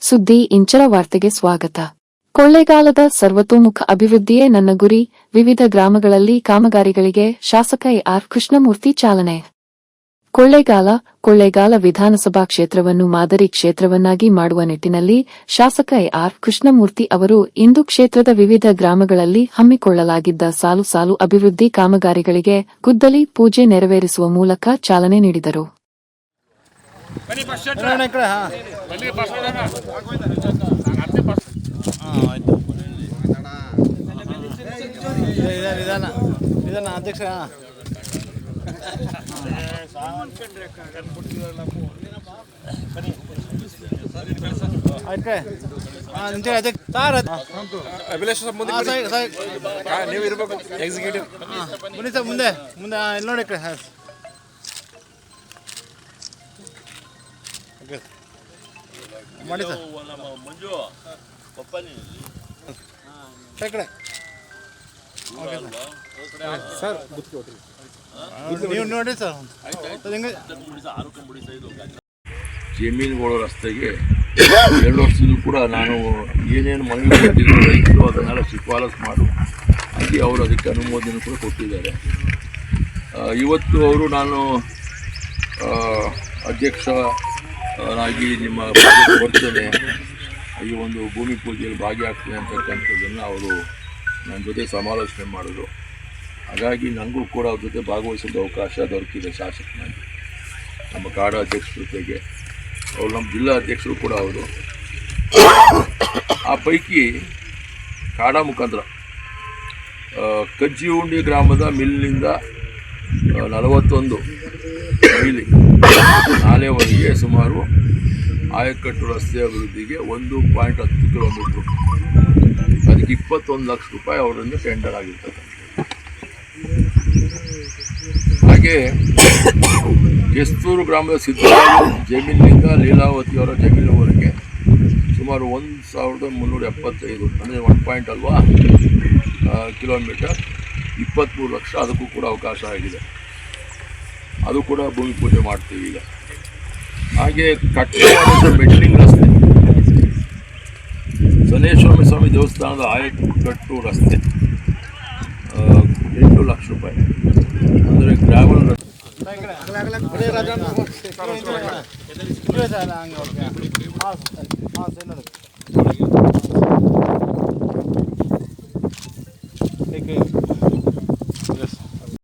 ಸುದ್ದಿ ಇಂಚರ ವಾರ್ತೆಗೆ ಸ್ವಾಗತ. ಕೊಳ್ಳೇಗಾಲದ ಸರ್ವತೋಮುಖ ಅಭಿವೃದ್ಧಿಯೇ ನನ್ನ ಗುರಿ, ವಿವಿಧ ಗ್ರಾಮಗಳಲ್ಲಿ ಕಾಮಗಾರಿಗಳಿಗೆ ಶಾಸಕ ಎಆರ್ ಕೃಷ್ಣಮೂರ್ತಿ ಚಾಲನೆ. ಕೊಳ್ಳೇಗಾಲ ಕೊಳ್ಳೇಗಾಲ ವಿಧಾನಸಭಾ ಕ್ಷೇತ್ರವನ್ನು ಮಾದರಿ ಕ್ಷೇತ್ರವನ್ನಾಗಿ ಮಾಡುವ ನಿಟ್ಟಿನಲ್ಲಿ ಶಾಸಕ ಎಆರ್ ಕೃಷ್ಣಮೂರ್ತಿ ಅವರು ಇಂದು ಕ್ಷೇತ್ರದ ವಿವಿಧ ಗ್ರಾಮಗಳಲ್ಲಿ ಹಮ್ಮಿಕೊಳ್ಳಲಾಗಿದ್ದ ಸಾಲು ಸಾಲು ಅಭಿವೃದ್ಧಿ ಕಾಮಗಾರಿಗಳಿಗೆ ಗುದ್ದಲಿ ಪೂಜೆ ನೆರವೇರಿಸುವ ಮೂಲಕ ಚಾಲನೆ ನೀಡಿದರು. ಈ ಕಡೆ ಹಾಂ. ಆಯಿತು ಅಧ್ಯಕ್ಷ ಹಾಂ ನೀವು ಇರಬೇಕು ಎಕ್ಸಿಕ್ಯೂಟಿವ್ ಹಾಂ ಬನ್ನಿ. ಸರ್. ಮುಂದೆ. ಮುಂದೆ ಇಲ್ಲಿ ನೋಡಿ ಮಾಡಿ ಸರ್ ಮಂಜು ಕಡೆ ಸರ್ ನೀವು ನೋಡಿ ಸರ್. ಜಮೀನುಗಳ ರಸ್ತೆಗೆ ಎರಡು ವರ್ಷದಲ್ಲೂ ಕೂಡ ನಾನು ಏನೇನು ಮನವಿ ಕೊಟ್ಟಿದ್ರು ರೈತರು ಅದನ್ನೆಲ್ಲ ಶಿಫಾರಸು ಮಾಡು. ಅಲ್ಲಿ ಅವರು ಅದಕ್ಕೆ ಅನುಮೋದನೆ ಕೂಡ ಕೊಟ್ಟಿದ್ದಾರೆ. ಇವತ್ತು ಅವರು ನಾನು ಅಧ್ಯಕ್ಷ ಆಗಿ ನಿಮ್ಮ ಬರ್ತೇನೆ ಈ ಒಂದು ಭೂಮಿ ಪೂಜೆಯಲ್ಲಿ ಭಾಗಿಯಾಗ್ತೇನೆ ಅಂತಕ್ಕಂಥದ್ದನ್ನು ಅವರು ನನ್ನ ಜೊತೆ ಸಮಾಲೋಚನೆ ಮಾಡಿದ್ರು. ಹಾಗಾಗಿ ನನಗೂ ಕೂಡ ಅವ್ರ ಜೊತೆ ಭಾಗವಹಿಸಿದ ಅವಕಾಶ ದೊರಕಿದೆ ಶಾಸಕನಾಗಿ. ನಮ್ಮ ಕಾಡ ಅಧ್ಯಕ್ಷರ ಜೊತೆಗೆ. ಅವರು ನಮ್ಮ ಜಿಲ್ಲಾ ಅಧ್ಯಕ್ಷರು ಕೂಡ ಅವರು. ಆ ಪೈಕಿ ಕಾಡ ಮುಖಾಂತರ ಕಜ್ಜಿ ಉಂಡಿ ಗ್ರಾಮದ ಮಿಲ್ನಿಂದ ನಲವತ್ತೊಂದು ಮೈಲಿ ನಾಲೆವರೆಗೆ ಸುಮಾರು ಆಯಕಟ್ಟು ರಸ್ತೆ ಅಭಿವೃದ್ಧಿಗೆ ಒಂದು ಪಾಯಿಂಟ್ ಹತ್ತು ಕಿಲೋಮೀಟ್ರು. ಅದಕ್ಕೆ ಇಪ್ಪತ್ತೊಂದು ಲಕ್ಷ ರೂಪಾಯಿ ಅವರಿಂದ ಟೆಂಡರ್ ಆಗಿರ್ತಕ್ಕಂಥ ಹಾಗೆ ಕೆಸ್ತೂರು ಗ್ರಾಮದ ಸಿದ್ದರಾಮ ಜಮೀನಿನಿಂದ ಲೀಲಾವತಿಯವರ ಜಮೀನುವರೆಗೆ ಸುಮಾರು ಒಂದು ಸಾವಿರದ ಮುನ್ನೂರ ಎಪ್ಪತ್ತೈದು, ಅಂದರೆ ಒನ್ ಪಾಯಿಂಟ್ ಅಲ್ವಾ ಕಿಲೋಮೀಟರ್. ಇಪ್ಪತ್ತ್ಮೂರು ಲಕ್ಷ, ಅದಕ್ಕೂ ಕೂಡ ಅವಕಾಶ ಆಗಿದೆ. ಅದು ಕೂಡ ಭೂಮಿ ಪೂಜೆ ಮಾಡ್ತೀವಿ ಈಗ. ಹಾಗೆ ಕಟ್ಟಡ ಮೆಟ್ಲಿಂಗ್ ರಸ್ತೆ. ಸನೇಶ್ವರ ಸ್ವಾಮಿ ದೇವಸ್ಥಾನದ ಆಯಕಟ್ಟು ರಸ್ತೆ. ಎಂಟು ಲಕ್ಷ ರೂಪಾಯಿ. ಅಂದರೆ ಗ್ರಾಮೀಣ ರಸ್ತೆ. ಹಾಂ